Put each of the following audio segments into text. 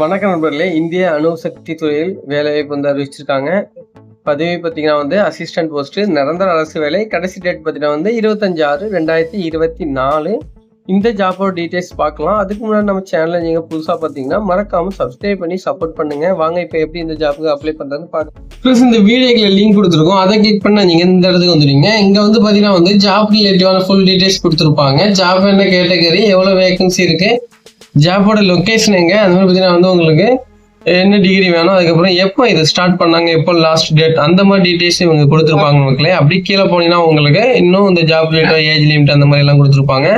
வணக்கம் நண்பர்களே. இந்திய அணுசக்தி துறையில் வேலைவாய்ப்பு வந்து அறிவிச்சிருக்காங்க. பதவி பார்த்தீங்கன்னா வந்து அசிஸ்டன்ட் போஸ்ட் நிரந்தர அரசு வேலை கடைசி டேட் பார்த்தீங்கன்னா வந்து இருபத்தஞ்சு ஆறு ரெண்டாயிரத்தி இருபத்தி நாலு. இந்த ஜாபோட டீட்டெயில்ஸ் பார்க்கலாம். அதுக்கு முன்னாடி நம்ம சேனலை நீங்கள் புதுசாக பார்த்தீங்கன்னா மறக்காமல் சப்ஸ்கிரைப் பண்ணி சப்போர்ட் பண்ணுங்க. வாங்க இப்போ எப்படி இந்த ஜாப்புக்கு அப்ளை பண்ணுறதுன்னு பார்க்கலாம். ப்ளஸ் இந்த வீடியோக்கில் லிங்க் கொடுத்துருக்கோம். அதை கிளிக் பண்ணால் நீங்கள் இந்த இடத்துக்கு வந்துடுவீங்க இங்கே வந்து பார்த்தீங்கன்னா வந்து ஜாப் ரிலேட்டிவான ஃபுல் டீட்டெயில்ஸ் கொடுத்துருப்பாங்க. ஜாப் என்ன கேட்டகரி எவ்வளோ வேகன்சி இருக்குது ஜாப்போட லொக்கேஷன் எங்கே? அந்த மாதிரி பார்த்தீங்கன்னா வந்து உங்களுக்கு என்ன டிகிரி வேணும் அதுக்கப்புறம் எப்போ இதை ஸ்டார்ட் பண்ணாங்க எப்போ லாஸ்ட் டேட் அந்த மாதிரி டீட்டெயில்ஸ் இவங்க கொடுத்துருப்பாங்க மக்களே அப்படி கீழே போனீங்கன்னா உங்களுக்கு இன்னும் இந்த ஜாப் ரிலேட்டட் ஏஜ் லிமிட் அந்த மாதிரி எல்லாம் கொடுத்துருப்பாங்க.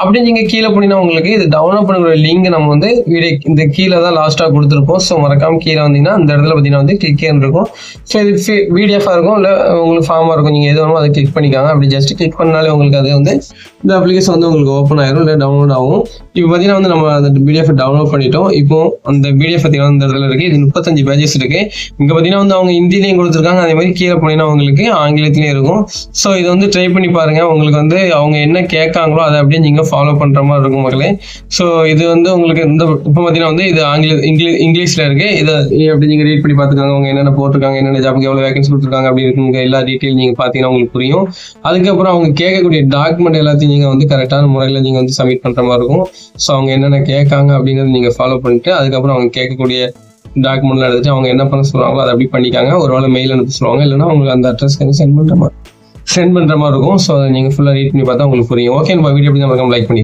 அப்படி நீங்க கீழே போனீங்கன்னா உங்களுக்கு இது டவுன்லோட் பண்ணக்கூடிய லிங்க் நம்ம வந்து வீடியோ இந்த கீழே தான் லாஸ்ட்டாக கொடுத்துருப்போம் ஸோ மறக்காம கீழே வந்தீங்கன்னா அந்த இடத்துல பார்த்தீங்கன்னா வந்து கிளிக் இருக்கும். ஸோ இது பிடிஎஃபாக இருக்கும் இல்லை உங்களுக்கு ஃபார்மாக இருக்கும். நீங்கள் எது வேணுமோ அதை கிளிக் பண்ணிக்காங்க. அப்படி ஜஸ்ட் கிளிக் பண்ணாலே உங்களுக்கு அது வந்து இந்த அப்ளிகேஷன் வந்து உங்களுக்கு ஓப்பன் ஆயிரும் இல்லை டவுன்லோட் ஆகும். இப்போ பார்த்தீங்கன்னா வந்து நம்ம அந்த பிடிஎஃப் டவுன்லோட் பண்ணிட்டோம். இப்போ அந்த பிடிஎஃப் பார்த்தீங்கன்னா இந்த இடத்துல இருக்கு. இது முப்பத்தஞ்சு பேஜஸ் இருக்கு. இங்கே பார்த்தீங்கன்னா வந்து அவங்க ஹிந்திலையும் கொடுத்துருக்காங்க. அதே மாதிரி கீழே போனீங்கன்னா உங்களுக்கு ஆங்கிலத்திலையும் இருக்கும். ஸோ இதை வந்து ட்ரை பண்ணி பாருங்க. உங்களுக்கு வந்து அவங்க என்ன கேட்காங்களோ அதை அப்படியே நீங்கள் ஃபாலோ பண்ணுற மாதிரி இருக்கும் மக்களே. ஸோ இது வந்து உங்களுக்கு இந்த இப்போ பார்த்தீங்கன்னா வந்து இது ஆங்கில இங்கிலீஷ் இங்கிலீஷில் இருக்கு. இதை அப்படி நீங்கள் ரீட் பண்ணி பார்த்துக்காங்க அவங்க என்னென்ன போட்டிருக்காங்க? என்னென்ன ஜாப்புக்கு எவ்வளோ வேகன்சி கொடுத்துருக்காங்க? அப்படி இருக்குங்க. எல்லா டீட்டெயில் நீங்கள் பார்த்தீங்கன்னா உங்களுக்கு புரியும். அதுக்கப்புறம் அவங்க கேட்கக்கூடிய டாக்குமெண்ட் எல்லாத்தையும் நீங்கள் வந்து கரெக்டான முறையில் நீங்கள் வந்து சப்மிட் பண்ணுற மாதிரி இருக்கும். ஸோ அவங்க என்னென்ன கேட்காங்க அப்படிங்கிறத நீங்கள் ஃபாலோ பண்ணிட்டு அதுக்கப்புறம் அவங்க கேட்கக்கூடிய டாக்குமெண்ட்லாம் எடுத்துட்டு அவங்க என்ன பண்ண சொல்கிறாங்களோ அதை அப்படி பண்ணிக்காங்க. ஒரு வேளை மெயில் அனுப்ப சொல்லுவாங்க. இல்லைன்னா அவங்களுக்கு அந்த அட்ரஸ்க்கு சென்ட் பண்ணுற மாதிரி. சென்ட் பண்ணுற மாதிரி இருக்கும். ஸோ அதை நீங்கள் ஃபுல்லாக ரீட் பண்ணி பார்த்தா உங்களுக்கு புரியும். ஓகே நம்ம வீடியோ எப்படி நம்ம லைக் பண்ணி